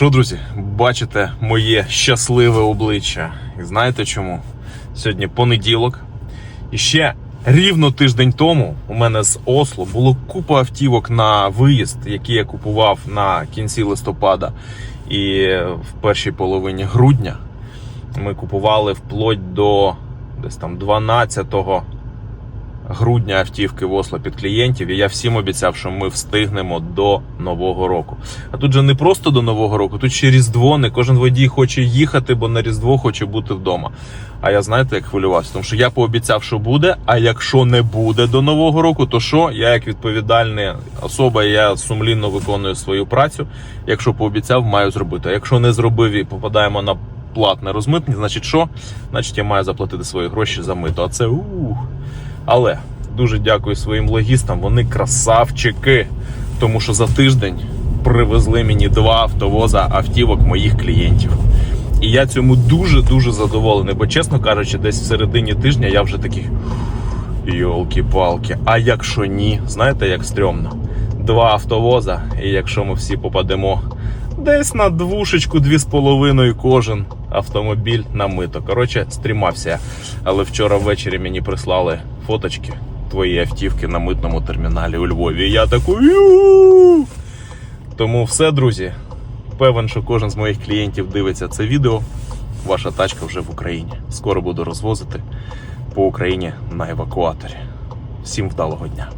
Що, друзі, бачите моє щасливе обличчя. І знаєте чому? Сьогодні понеділок. І ще рівно тиждень тому у мене з Осло було купа автівок на виїзд, які я купував на кінці листопада і в першій половині грудня. Ми купували вплоть до десь там 12 грудня автівки в Осло під клієнтів, і я всім обіцяв, що ми встигнемо до нового року. А тут же не просто до нового року, тут ще Різдво. Не кожен водій хоче їхати, бо на Різдво хоче бути вдома. А я знаєте, як хвилювався, тому що я пообіцяв, що буде. А якщо не буде до нового року, то що? Я як відповідальна особа, я сумлінно виконую свою працю. Якщо пообіцяв, маю зробити. А якщо не зробив і попадаємо на платне розмитнення, значить що? Значить, я маю заплатити свої гроші за мито. А це ух. Але дуже дякую своїм логістам. Вони красавчики. Тому що за тиждень привезли мені два автовоза автівок моїх клієнтів. І я цьому дуже дуже задоволений. Бо, чесно кажучи, десь в середині тижня я вже такий. Йолки-палки. А якщо ні, знаєте, як стрьомно? Два автовоза, і якщо ми всі попадемо десь на двушечку, дві з половиною кожен автомобіль на мито. Коротше, стрімався. Але вчора ввечері мені прислали фоточки твої автівки на митному терміналі у Львові. І я такий. «Ю!» Тому все, друзі. Певен, що кожен з моїх клієнтів дивиться це відео. Ваша тачка вже в Україні. Скоро буду розвозити по Україні на евакуаторі. Всім вдалого дня!